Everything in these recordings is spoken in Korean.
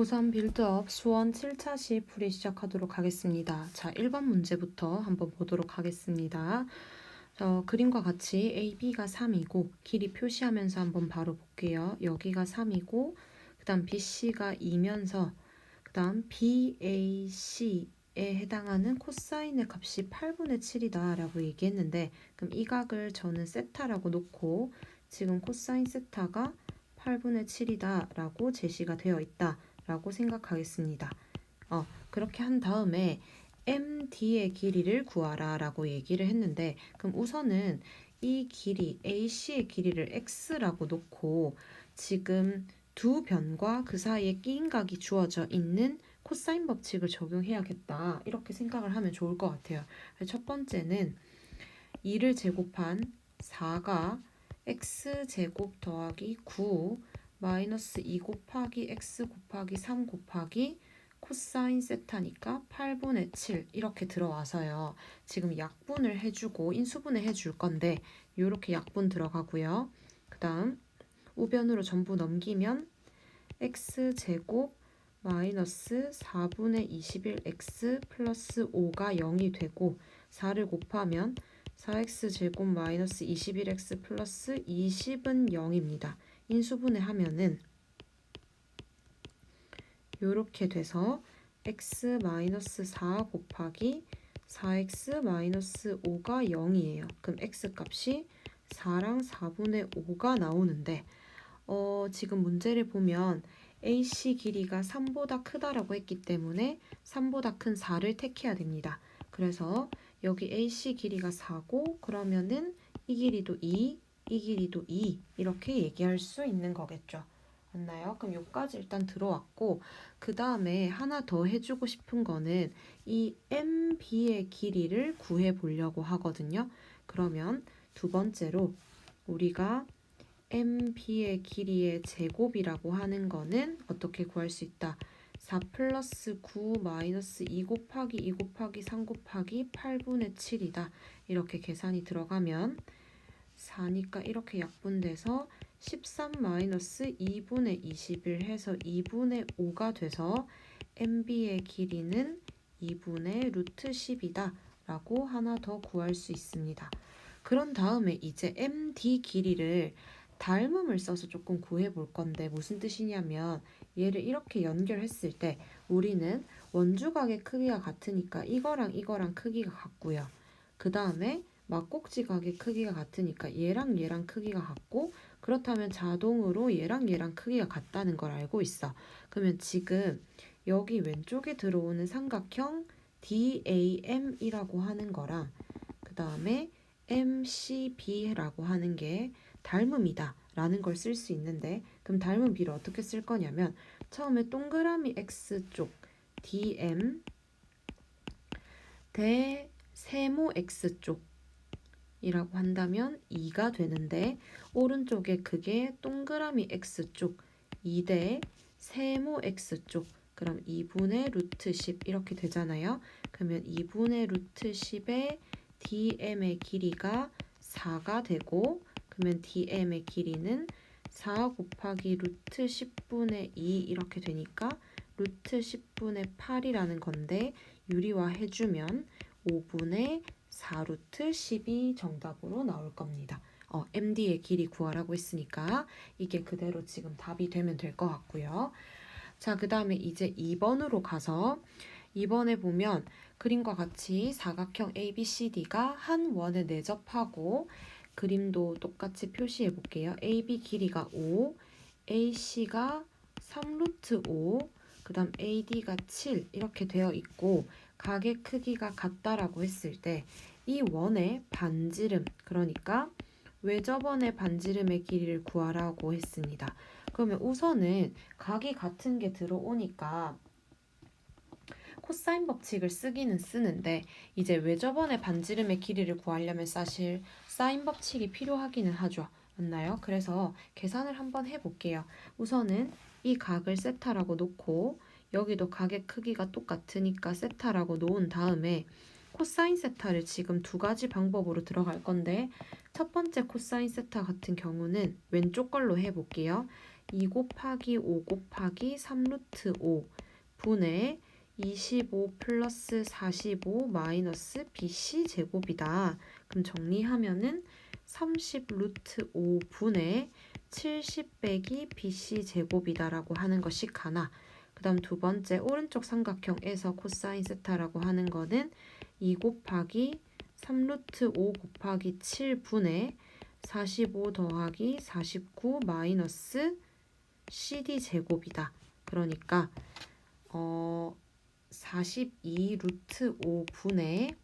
고3 빌드업 수원 7차 시 풀이 시작하도록 하겠습니다. 자, 1번 문제부터 한번 보도록 하겠습니다. 어, 그림과 같이 A, B가 3이고 길이 표시하면서 한번 바로 볼게요. 여기가 3이고 그 다음 BC가 2면서 그 다음 BAC에 해당하는 코사인의 값이 8분의 7이다 라고 얘기했는데 그럼 이 각을 저는 세타라고 놓고 지금 코사인 세타가 8분의 7이다 라고 제시가 되어 있다 라고 생각하겠습니다. 어, 그렇게 한 다음에 MD의 길이를 구하라 라고 얘기를 했는데 그럼 우선은 이 길이 AC의 길이를 X라고 놓고 지금 두 변과 그 사이에 끼인 각이 주어져 있는 코사인 법칙을 적용해야겠다 이렇게 생각을 하면 좋을 것 같아요. 첫 번째는 2를 제곱한 4가 x제곱 더하기 9 마이너스 2 곱하기 x 곱하기 3 곱하기 코사인 세타니까 8분의 7 이렇게 들어와서요. 지금 약분을 해주고 인수분해 해줄 건데 이렇게 약분 들어가고요. 그 다음 우변으로 전부 넘기면 x제곱 마이너스 4분의 21x 플러스 5가 0이 되고 4를 곱하면 4x제곱 마이너스 21x 플러스 20은 0입니다. 인수분해 하면은 이렇게 돼서 x 마이너스 4 곱하기 4x 마이너스 5가 0이에요. 그럼 x 값이 4랑 4분의 5가 나오는데 어, 지금 문제를 보면 AC 길이가 3보다 크다라고 했기 때문에 3보다 큰 4를 택해야 됩니다. 그래서 여기 AC 길이가 4고 그러면은 이 길이도 2, 이 길이도 2 이렇게 얘기할 수 있는 거겠죠. 맞나요? 그럼 여기까지 일단 들어왔고 그 다음에 하나 더 해주고 싶은 거는 이 MB의 길이를 구해 보려고 하거든요. 그러면 두 번째로 우리가 MB의 길이의 제곱이라고 하는 거는 어떻게 구할 수 있다? 4 플러스 9 마이너스 2 곱하기 2 곱하기 3 곱하기 8분의 7이다. 이렇게 계산이 들어가면 4니까 이렇게 약분돼서 13 마이너스 2분의 21 해서 2분의 5가 돼서 MB의 길이는 2분의 루트 10이다 라고 하나 더 구할 수 있습니다. 그런 다음에 이제 MD 길이를 닮음을 써서 조금 구해 볼 건데 무슨 뜻이냐면 얘를 이렇게 연결했을 때 우리는 원주각의 크기가 같으니까 이거랑 이거랑 크기가 같고요. 그 다음에 막 꼭지 각의 크기가 같으니까 얘랑 얘랑 크기가 같고 그렇다면 자동으로 얘랑 얘랑 크기가 같다는 걸 알고 있어. 그러면 지금 여기 왼쪽에 들어오는 삼각형 DAM이라고 하는 거랑 그 다음에 MCB라고 하는 게 닮음이다 라는 걸 쓸 수 있는데 그럼 닮은 비를 어떻게 쓸 거냐면 처음에 동그라미 X쪽 DM 대 세모 X쪽 이라고 한다면 2가 되는데 오른쪽에 그게 동그라미 x쪽 2대 세모 x쪽 그럼 2분의 루트 10 이렇게 되잖아요. 그러면 2분의 루트 10의 dm의 길이가 4가 되고 그러면 dm의 길이는 4 곱하기 루트 10분의 2 이렇게 되니까 루트 10분의 8이라는 건데 유리화 해주면 5분의 4 루트 10이 정답으로 나올 겁니다. 어, MD의 길이 구하라고 했으니까 이게 그대로 지금 답이 되면 될 것 같고요. 자, 그 다음에 이제 2번으로 가서 2번에 보면 그림과 같이 사각형 ABCD가 한 원에 내접하고 그림도 똑같이 표시해 볼게요. AB 길이가 5, AC가 3루트 5, 그 다음 AD가 7 이렇게 되어 있고 각의 크기가 같다라고 했을 때 이 원의 반지름 그러니까 외접원의 반지름의 길이를 구하라고 했습니다. 그러면 우선은 각이 같은 게 들어오니까 코사인 법칙을 쓰기는 쓰는데 이제 외접원의 반지름의 길이를 구하려면 사실 사인 법칙이 필요하기는 하죠. 맞나요? 그래서 계산을 한번 해볼게요. 우선은 이 각을 세타라고 놓고 여기도 각의 크기가 똑같으니까 세타라고 놓은 다음에 코사인 세타를 지금 두 가지 방법으로 들어갈 건데 첫 번째 코사인 세타 같은 경우는 왼쪽 걸로 해볼게요. 2 곱하기 5 곱하기 3루트 5 분의 25 플러스 45 마이너스 BC 제곱이다. 그럼 정리하면은 30 루트 5 분의 70 빼기 BC 제곱이다라고 하는 것이 가나. 그 다음 두 번째 오른쪽 삼각형에서 코사인 세타라고 하는 거는 2 곱하기 3루트 5 곱하기 7 분의 45 더하기 49 마이너스 CD 제곱이다. 그러니까 어 42 루트 5 분의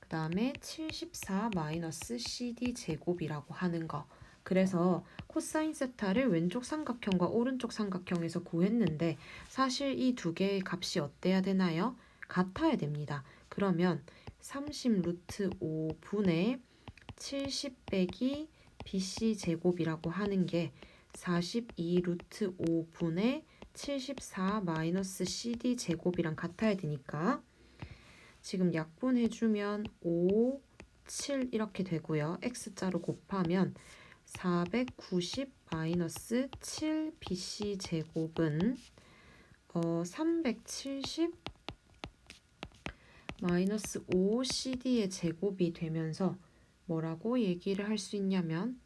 그 다음에 74 마이너스 CD 제곱이라고 하는 거. 그래서 코사인 세타를 왼쪽 삼각형과 오른쪽 삼각형에서 구했는데 사실 이 두 개의 값이 어때야 되나요? 같아야 됩니다. 그러면 30 루트 5 분의 70 빼기 BC 제곱이라고 하는 게 42 루트 5 분의 74 마이너스 CD 제곱이랑 같아야 되니까 지금 약분해주면 5, 7 이렇게 되고요. X자로 곱하면 490 마이너스 7 BC 제곱은 어, 370 마이너스 5 CD의 제곱이 되면서 뭐라고 얘기를 할 수 있냐면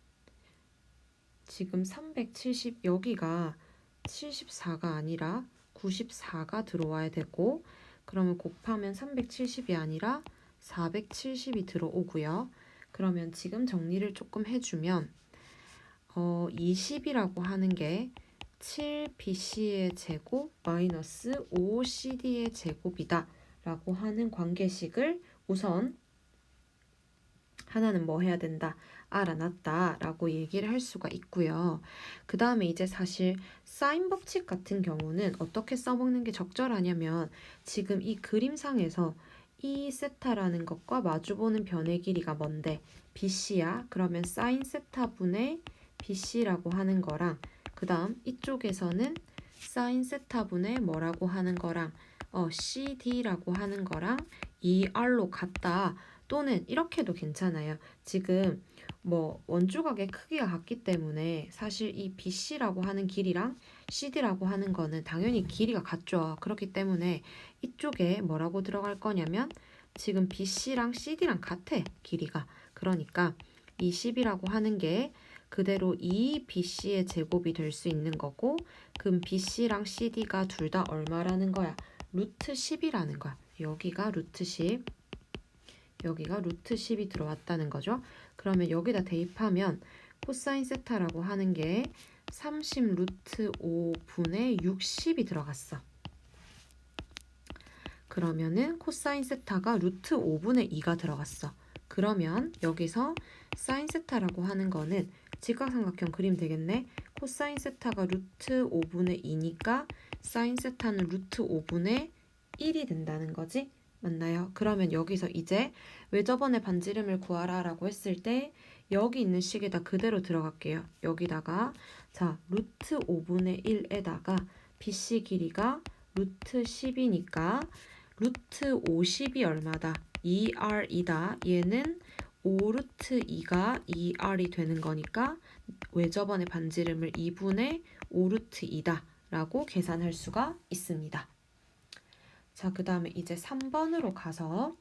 지금 370 여기가 74가 아니라 94가 들어와야 되고 그러면 곱하면 370이 아니라 470이 들어오고요. 그러면 지금 정리를 조금 해주면 어, 20이라고 하는 게 7BC의 제곱 마이너스 5CD의 제곱이다 라고 하는 관계식을 우선 하나는 뭐 해야 된다? 알아놨다 라고 얘기를 할 수가 있고요. 그 다음에 이제 사실 사인 법칙 같은 경우는 어떻게 써먹는 게 적절하냐면 지금 이 그림상에서 이 세타라는 것과 마주보는 변의 길이가 뭔데? BC야? 그러면 사인 세타 분의 BC라고 하는 거랑 그 다음 이쪽에서는 사인 세타 분의 뭐라고 하는 거랑 어, CD라고 하는 거랑 ER로 같다 또는 이렇게도 괜찮아요. 지금 뭐 원주각의 크기가 같기 때문에 사실 이 BC라고 하는 길이랑 CD라고 하는 거는 당연히 길이가 같죠. 그렇기 때문에 이쪽에 뭐라고 들어갈 거냐면 지금 BC랑 CD랑 같아 길이가. 그러니까 이 10이라고 하는 게 그대로 이 BC의 제곱이 될 수 있는 거고 그럼 BC랑 CD가 둘 다 얼마라는 거야? 루트 10이라는 거야. 여기가 루트 10 여기가 루트 10이 들어왔다는 거죠. 그러면 여기다 대입하면 코사인 세타라고 하는 게 30 루트 5분의 60이 들어갔어. 그러면은 코사인 세타가 루트 5분의 2가 들어갔어. 그러면 여기서 사인 세타라고 하는 거는 직각삼각형 그림 되겠네. 코사인 세타가 루트 5분의 2니까 사인 세타는 루트 5분의 1이 된다는 거지. 맞나요? 그러면 여기서 이제 왜 저번에 반지름을 구하라 라고 했을 때 여기 있는 식에다 그대로 들어갈게요. 여기다가 자 루트 5분의 1에다가 BC 길이가 루트 10이니까 루트 50이 얼마다? 2R이다. 얘는 5루트 2가 2R이 되는 거니까 왜 저번에 반지름을 2분의 5루트 2다 라고 계산할 수가 있습니다. 자, 그 다음에 이제 3번으로 가서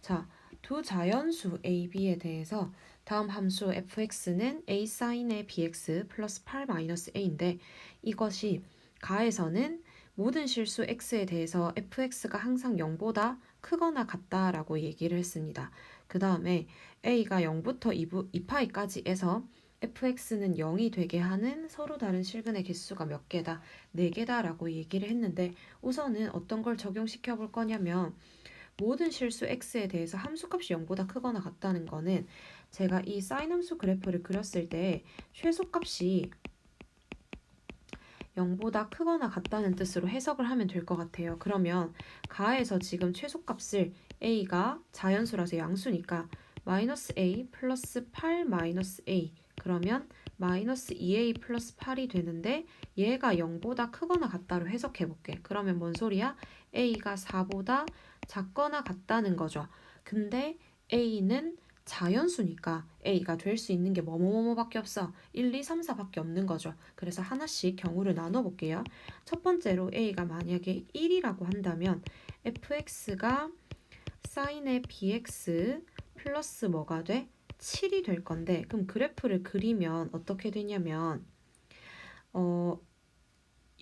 자, 두 자연수 a, b에 대해서 다음 함수 fx는 a sin의 bx 플러스 8 마이너스 a인데 이것이 가에서는 모든 실수 x에 대해서 fx가 항상 0보다 크거나 같다라고 얘기를 했습니다. 그 다음에 a가 0부터 2부, 2파이까지 해서 fx는 0이 되게 하는 서로 다른 실근의 개수가 몇 개다? 4개다라고 얘기를 했는데 우선은 어떤 걸 적용시켜 볼 거냐면 모든 실수 x에 대해서 함수값이 0보다 크거나 같다는 거는 제가 이 사인 함수 그래프를 그렸을 때 최소값이 0보다 크거나 같다는 뜻으로 해석을 하면 될 것 같아요. 그러면 가에서 지금 최소값을 a가 자연수라서 양수니까 마이너스 a 플러스 8 마이너스 a 그러면 마이너스 2a 플러스 8이 되는데 얘가 0보다 크거나 같다로 해석해 볼게. 그러면 뭔 소리야? a가 4보다 작거나 같다는 거죠. 근데 a는 자연수니까 A가 될 수 있는 게 뭐뭐뭐뭐밖에 없어. 1, 2, 3, 4밖에 없는 거죠. 그래서 하나씩 경우를 나눠 볼게요. 첫 번째로 A가 만약에 1이라고 한다면 fx가 사인의 bx 플러스 뭐가 돼? 7이 될 건데 그럼 그래프를 그리면 어떻게 되냐면 어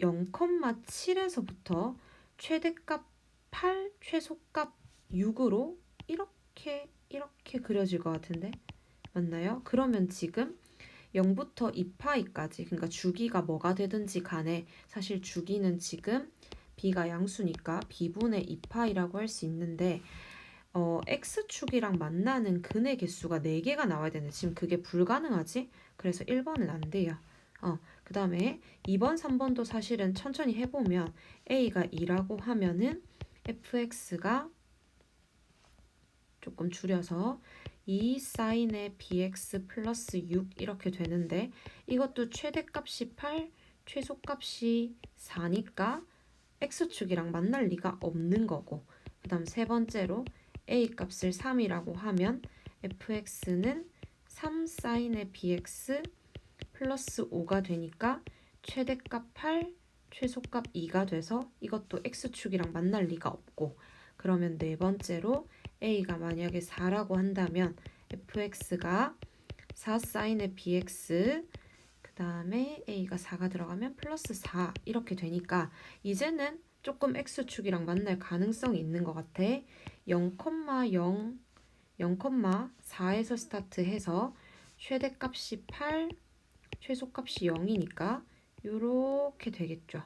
0,7에서부터 최대값 8, 최소값 6으로 이렇게 이렇게 그려질 것 같은데 맞나요? 그러면 지금 0부터 2파이까지 그러니까 주기가 뭐가 되든지 간에 사실 주기는 지금 b가 양수니까 b분의 2파이라고 할 수 있는데 어, x축이랑 만나는 근의 개수가 4개가 나와야 되는데 지금 그게 불가능하지? 그래서 1번은 안 돼요. 어, 그 다음에 2번, 3번도 사실은 천천히 해보면 a가 2라고 하면은 fx가 조금 줄여서 2 사인의 bx 플러스 6 이렇게 되는데 이것도 최대값이 8, 최소값이 4니까 x축이랑 만날 리가 없는 거고 그 다음 세 번째로 a 값을 3이라고 하면 fx는 3 사인의 bx 플러스 5가 되니까 최대값 8, 최소값 2가 돼서 이것도 x축이랑 만날 리가 없고 그러면 네 번째로 a가 만약에 4라고 한다면 fx가 4 사인의 bx 그 다음에 a가 4가 들어가면 플러스 4 이렇게 되니까 이제는 조금 x축이랑 만날 가능성이 있는 것 같아. 0,0 0,4에서 스타트해서 최대값이 8 최소값이 0이니까 요렇게 되겠죠.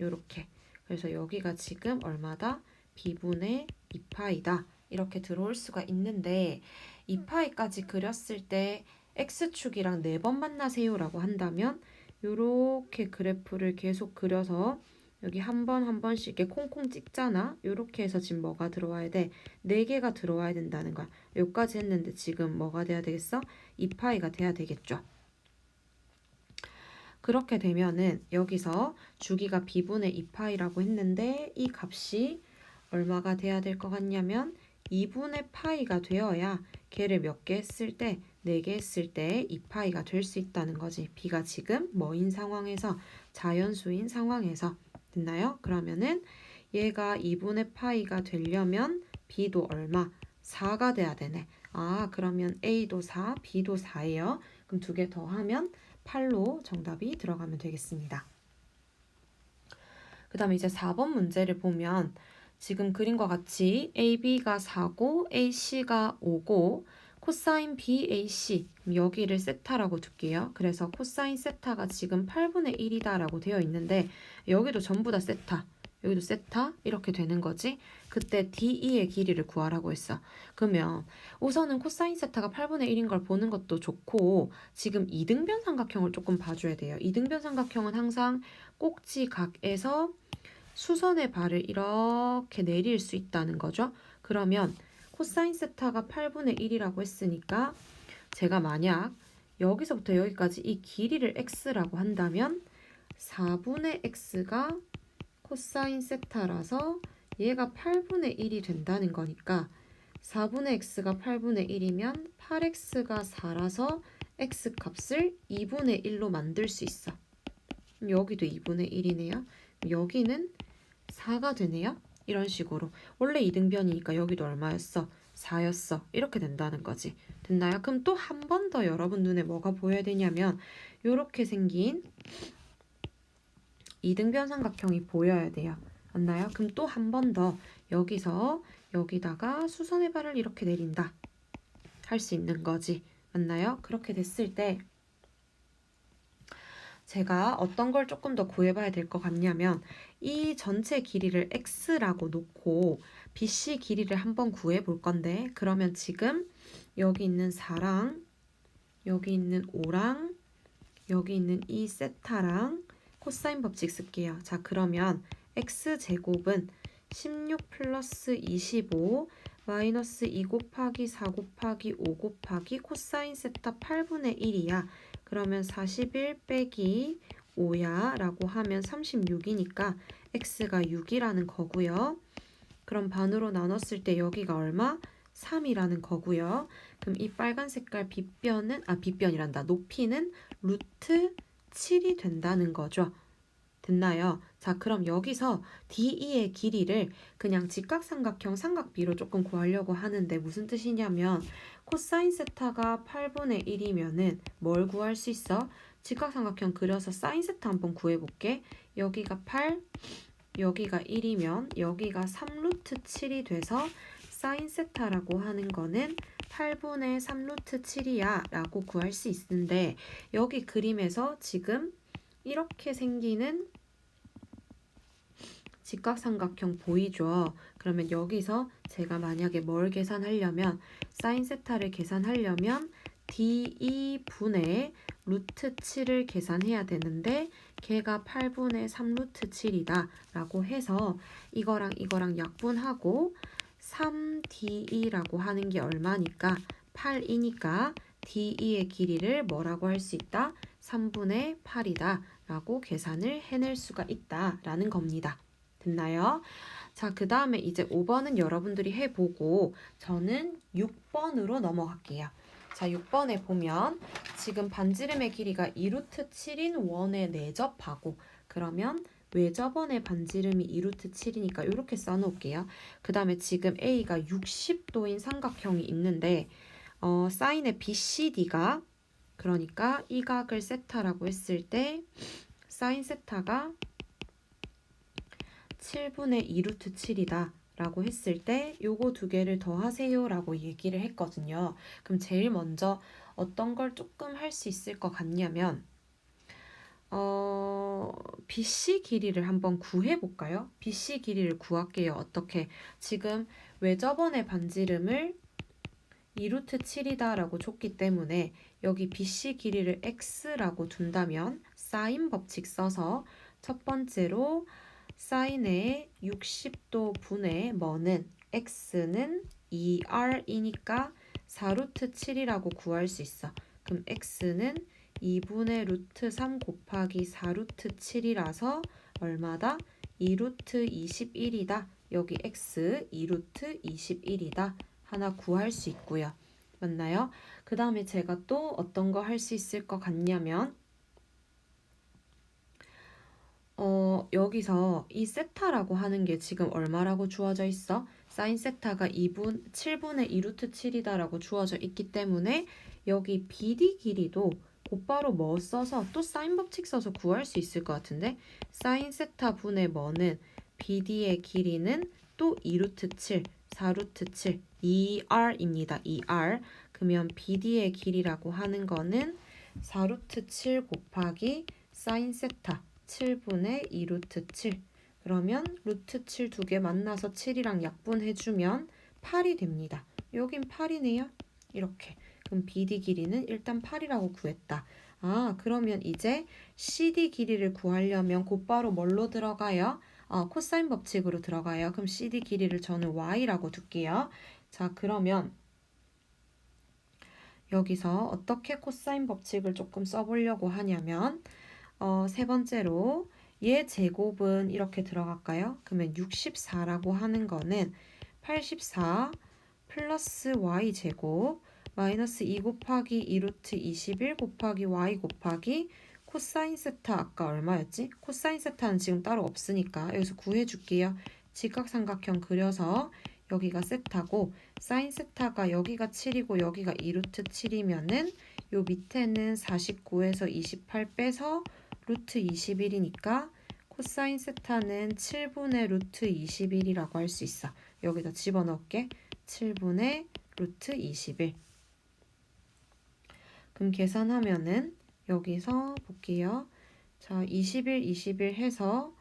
요렇게. 그래서 여기가 지금 얼마다? b분의 2파이다. 이렇게 들어올 수가 있는데 2파이까지 그렸을 때 x축이랑 4번 만나세요라고 한다면 요렇게 그래프를 계속 그려서 여기 한 번 한 번씩 이렇게 콩콩 찍잖아. 요렇게 해서 지금 뭐가 들어와야 돼? 4개가 들어와야 된다는 거야. 여기까지 했는데 지금 뭐가 돼야 되겠어? 2파이가 돼야 되겠죠. 그렇게 되면은 여기서 주기가 b분의 2파이라고 했는데 이 값이 얼마가 돼야 될 것 같냐면 2분의 파이가 되어야 걔를 몇 개 했을 때 4개 했을 때 2파이가 될 수 있다는 거지. b가 지금 뭐인 상황에서 자연수인 상황에서 됐나요? 그러면은 얘가 2분의 파이가 되려면 b도 얼마? 4가 돼야 되네. 아 그러면 a도 4, b도 4예요. 그럼 두 개 더하면 8로 정답이 들어가면 되겠습니다. 그 다음에 이제 4번 문제를 보면 지금 그림과 같이 AB가 4고 AC가 5고 코사인 BAC 여기를 세타라고 둘게요. 그래서 코사인 세타가 지금 8분의 1이다라고 되어 있는데 여기도 전부 다 세타 여기도 세타 이렇게 되는 거지. 그때 DE의 길이를 구하라고 했어. 그러면 우선은 코사인 세타가 8분의 1인 걸 보는 것도 좋고 지금 이등변 삼각형을 조금 봐줘야 돼요. 이등변 삼각형은 항상 꼭지각에서 수선의 발을 이렇게 내릴 수 있다는 거죠. 그러면 코사인 세타가 8분의 1이라고 했으니까 제가 만약 여기서부터 여기까지 이 길이를 x라고 한다면 4분의 x가 코사인 세타라서 얘가 8분의 1이 된다는 거니까 4분의 x가 8분의 1이면 8x가 4라서 x 값을 2분의 1로 만들 수 있어. 여기도 2분의 1이네요. 여기는 4가 되네요. 이런 식으로 원래 이등변이니까 여기도 얼마였어? 4였어. 이렇게 된다는 거지. 됐나요? 그럼 또 한 번 더 여러분 눈에 뭐가 보여야 되냐면 이렇게 생긴 이등변 삼각형이 보여야 돼요. 맞나요? 그럼 또 한 번 더 여기서 여기다가 수선의 발을 이렇게 내린다. 할 수 있는 거지. 맞나요? 그렇게 됐을 때 제가 어떤 걸 조금 더 구해봐야 될 것 같냐면 이 전체 길이를 x라고 놓고 BC 길이를 한번 구해 볼 건데 그러면 지금 여기 있는 4랑 여기 있는 5랑 여기 있는 이 세타랑 코사인 법칙 쓸게요. 자 그러면 x제곱은 16 플러스 25 마이너스 2 곱하기 4 곱하기 5 곱하기 코사인 세타 8분의 1이야. 그러면 41 빼기 5야 라고 하면 36이니까 x가 6이라는 거고요. 그럼 반으로 나눴을 때 여기가 얼마? 3이라는 거고요. 그럼 이 빨간 색깔 빗변은 아 빗변이란다. 높이는 루트 7이 된다는 거죠. 됐나요? 자, 그럼 여기서 DE의 길이를 그냥 직각삼각형 삼각비로 조금 구하려고 하는데 무슨 뜻이냐면 코사인 세타가 8분의 1이면은 뭘 구할 수 있어? 직각삼각형 그려서 사인 세타 한번 구해볼게. 여기가 8, 여기가 1이면 여기가 3루트 7이 돼서 사인 세타라고 하는 거는 8분의 3루트 7이야 라고 구할 수 있는데 여기 그림에서 지금 이렇게 생기는 직각삼각형 보이죠? 그러면 여기서 제가 만약에 뭘 계산하려면 사인 세타를 계산하려면 d2분의 루트 7을 계산해야 되는데 걔가 8분의 3 루트 7이다 라고 해서 이거랑 이거랑 약분하고 3d라고 하는 게 얼마니까 8이니까 d의 길이를 뭐라고 할 수 있다? 3분의 8이다 라고 계산을 해낼 수가 있다 라는 겁니다. 됐나요? 자, 그 다음에 이제 5번은 여러분들이 해보고 저는 6번으로 넘어갈게요. 자, 6번에 보면 지금 반지름의 길이가 2루트 7인 원에 내접하고 그러면 외접원의 반지름이 2루트 7이니까 이렇게 써놓을게요. 그 다음에 지금 A가 60도인 삼각형이 있는데 어, 사인의 BCD가 그러니까 이 각을 세타라고 했을 때 사인 세타가 7분의 2루트 7이다. 라고 했을 때 요거 두 개를 더하세요 라고 얘기를 했거든요. 그럼 제일 먼저 어떤 걸 조금 할 수 있을 것 같냐면 어, BC 길이를 한번 구해 볼까요? BC 길이를 구할게요. 어떻게? 지금 외접원의 반지름을 2루트 7이다 라고 줬기 때문에 여기 BC 길이를 x라고 둔다면 사인 법칙 써서 첫 번째로 사인의 60도 분의 뭐는 x는 2r이니까 4루트 7이라고 구할 수 있어. 그럼 x는 2분의 루트 3 곱하기 4루트 7이라서 얼마다? 2루트 21이다. 여기 x 2루트 21이다. 하나 구할 수 있고요. 맞나요? 그 다음에 제가 또 어떤 거 할 수 있을 것 같냐면 어, 여기서 이 세타라고 하는 게 지금 얼마라고 주어져 있어? 사인 세타가 2분, 7분의 2루트 7이다라고 주어져 있기 때문에 여기 BD 길이도 곧바로 뭐 써서 또 사인 법칙 써서 구할 수 있을 것 같은데 사인 세타 분의 뭐는 BD의 길이는 또 2루트 7, 4루트 7, 2R입니다. 2R. 그러면 BD의 길이라고 하는 거는 4루트 7 곱하기 사인 세타 7분의 2루트 7 그러면 루트 7 두 개 만나서 7이랑 약분해주면 8이 됩니다. 여긴 8이네요. 이렇게. 그럼 BD 길이는 일단 8이라고 구했다. 아, 그러면 이제 CD 길이를 구하려면 곧바로 뭘로 들어가요? 어, 코사인 법칙으로 들어가요. 그럼 CD 길이를 저는 Y라고 둘게요. 자, 그러면 여기서 어떻게 코사인 법칙을 조금 써보려고 하냐면 어, 세 번째로 얘 제곱은 이렇게 들어갈까요? 그러면 64라고 하는 거는 84 플러스 y 제곱 마이너스 2 곱하기 2 루트 21 곱하기 y 곱하기 코사인 세타 아까 얼마였지? 코사인 세타는 지금 따로 없으니까 여기서 구해줄게요. 직각삼각형 그려서 여기가 세타고 사인 세타가 여기가 7이고 여기가 2루트 7이면은 요 밑에는 49에서 28 빼서 루트 21이니까 코사인 세타는 7분의 루트 21이라고 할 수 있어. 여기다 집어넣을게. 7분의 루트 21. 그럼 계산하면은 여기서 볼게요. 자, 21, 21 해서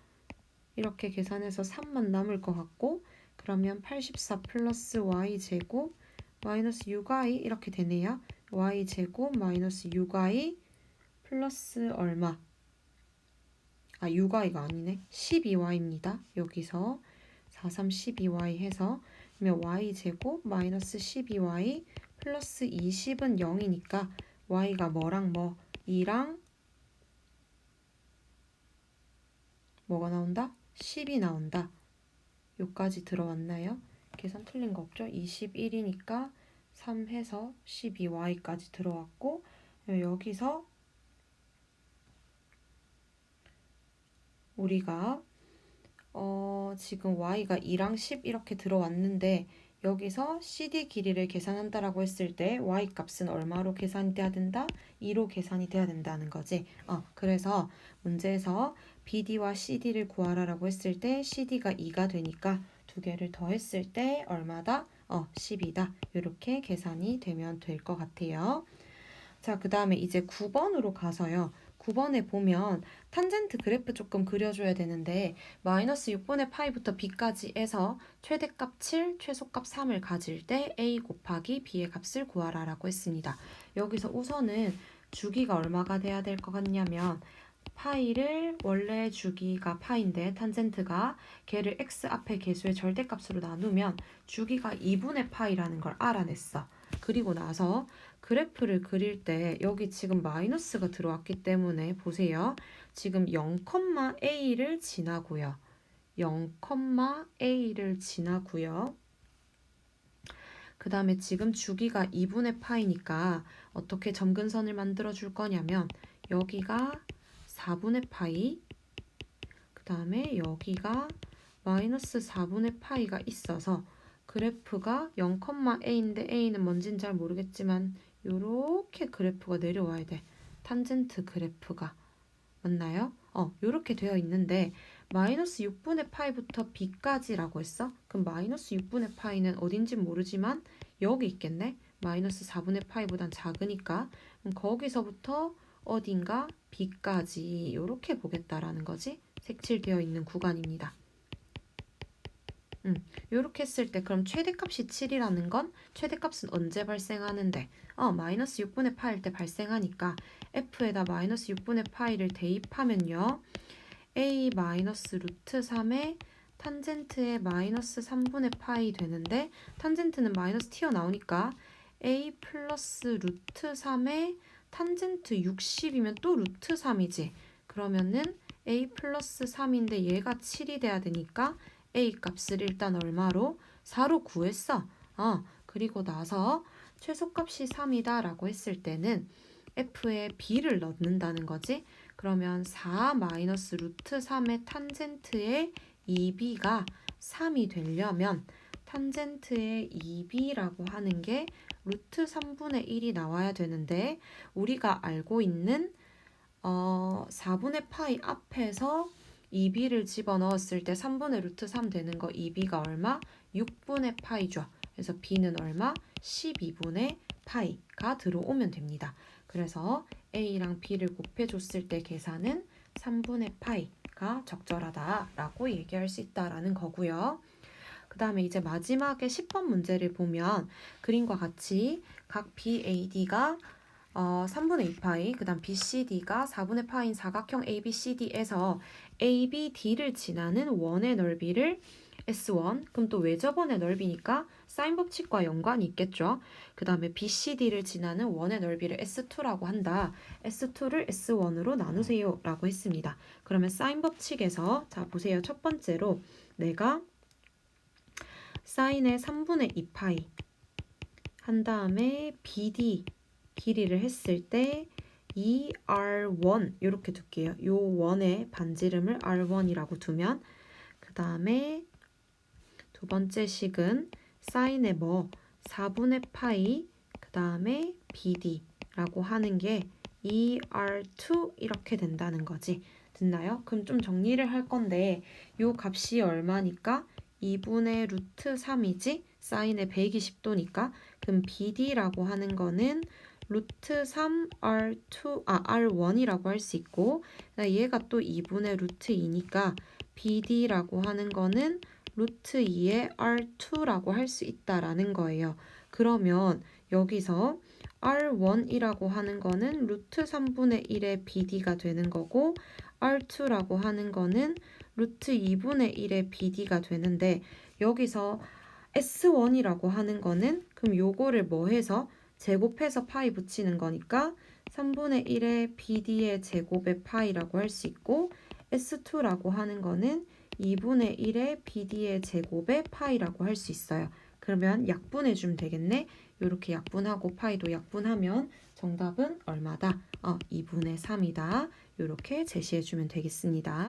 이렇게 계산해서 3만 남을 것 같고 그러면 84 플러스 y 제곱 마이너스 6y 이렇게 되네요. y 제곱 마이너스 6y 플러스 얼마? 아 6y가 아니네 12y입니다 여기서 43 12y 해서 그러면 y 제곱 마이너스 12y 플러스 20은 0이니까 y가 뭐랑 뭐 2랑 뭐가 나온다? 10이 나온다. 요까지 들어왔나요? 계산 틀린 거 없죠? 21이니까 3 해서 12y까지 들어왔고 여기서 우리가 어, 지금 y가 2랑 10 이렇게 들어왔는데 여기서 CD 길이를 계산한다라고 했을 때 y 값은 얼마로 계산이 돼야 된다? 2로 계산이 돼야 된다는 거지. 어, 그래서 문제에서 BD와 CD를 구하라라고 했을 때 CD가 2가 되니까 두 개를 더했을 때 얼마다? 어, 10이다. 이렇게 계산이 되면 될 것 같아요. 자, 그 다음에 이제 9번으로 가서요. 9번에 보면 탄젠트 그래프 조금 그려줘야 되는데 마이너스 6분의 파이부터 b까지 해서 최대값 7, 최소값 3을 가질 때 a 곱하기 b의 값을 구하라 라고 했습니다. 여기서 우선은 주기가 얼마가 돼야 될 것 같냐면 파이를 원래 주기가 파인데 탄젠트가 걔를 x 앞에 개수의 절대값으로 나누면 주기가 2분의 파이라는 걸 알아냈어. 그리고 나서 그래프를 그릴 때 여기 지금 마이너스가 들어왔기 때문에 보세요. 지금 0,a를 지나고요. 0,a를 지나고요. 그 다음에 지금 주기가 2분의 파이니까 어떻게 점근선을 만들어 줄 거냐면 여기가 4분의 파이 그 다음에 여기가 마이너스 4분의 파이가 있어서 그래프가 0,a인데 a는 뭔진 잘 모르겠지만 요렇게 그래프가 내려와야 돼. 탄젠트 그래프가. 맞나요? 어, 요렇게 되어 있는데 마이너스 6분의 파이부터 b까지라고 했어? 그럼 마이너스 6분의 파이는 어딘지 모르지만 여기 있겠네? 마이너스 4분의 파이보단 작으니까 그럼 거기서부터 어딘가 b까지 요렇게 보겠다라는 거지? 색칠되어 있는 구간입니다. 음, 요렇게 했을 때 그럼 최대값이 7이라는 건 최대값은 언제 발생하는데 어, 마이너스 6분의 파일 때 발생하니까 f에다 마이너스 6분의 파이를 대입하면요. a 마이너스 루트 3에 탄젠트의 마이너스 3분의 파이 되는데 탄젠트는 마이너스 튀어나오니까 a 플러스 루트 3에 탄젠트 60이면 또 루트 3이지. 그러면은 a 플러스 3인데 얘가 7이 돼야 되니까 a 값을 일단 얼마로? 4로 구했어. 어, 그리고 나서 최소값이 3이다 라고 했을 때는 f에 b를 넣는다는 거지. 그러면 4 마이너스 루트 3의 탄젠트의 2b가 3이 되려면 탄젠트의 2b라고 하는 게 루트 3분의 1이 나와야 되는데 우리가 알고 있는 어, 4분의 파이 앞에서 2b를 집어넣었을 때 3분의 루트 3 되는 거 2b가 얼마? 6분의 파이죠. 그래서 b는 얼마? 12분의 파이가 들어오면 됩니다. 그래서 a랑 b를 곱해줬을 때 계산은 3분의 파이가 적절하다라고 얘기할 수 있다라는 거고요. 그 다음에 이제 마지막에 10번 문제를 보면 그림과 같이 각 BAD가 어, 3분의 2파이, 그 다음 BCD가 4분의 파인 사각형 ABCD에서 ABD를 지나는 원의 넓이를 S1, 그럼 또 외접원의 넓이니까 사인 법칙과 연관이 있겠죠. 그 다음에 BCD를 지나는 원의 넓이를 S2라고 한다. S2를 S1으로 나누세요 라고 했습니다. 그러면 사인 법칙에서 자 보세요. 첫 번째로 내가 사인의 3분의 2파이 한 다음에 BD 길이를 했을 때 이 R1 이렇게 둘게요. 요 원의 반지름을 R1이라고 두면 그 다음에 두 번째 식은 사인의 뭐 4분의 파이 그 다음에 BD라고 하는 게 2R2 이렇게 된다는 거지. 됐나요? 그럼 좀 정리를 할 건데 요 값이 얼마니까 2분의 루트 3이지 사인의 120도니까 그럼 BD라고 하는 거는 루트 3R2, 아, R1이라고 할 수 있고, 얘가 또 2분의 루트 2니까 BD라고 하는 거는 루트 2의 R2라고 할 수 있다라는 거예요. 그러면 여기서 R1이라고 하는 거는 루트 3분의 1의 BD가 되는 거고, R2라고 하는 거는 루트 2분의 1의 BD가 되는데, 여기서 S1이라고 하는 거는 그럼 요거를 뭐 해서 제곱해서 파이 붙이는 거니까 3분의 1의 BD의 제곱의 파이라고 할 수 있고 S2라고 하는 거는 2분의 1의 BD의 제곱의 파이라고 할 수 있어요. 그러면 약분해 주면 되겠네. 이렇게 약분하고 파이도 약분하면 정답은 얼마다? 어, 2분의 3이다. 이렇게 제시해 주면 되겠습니다.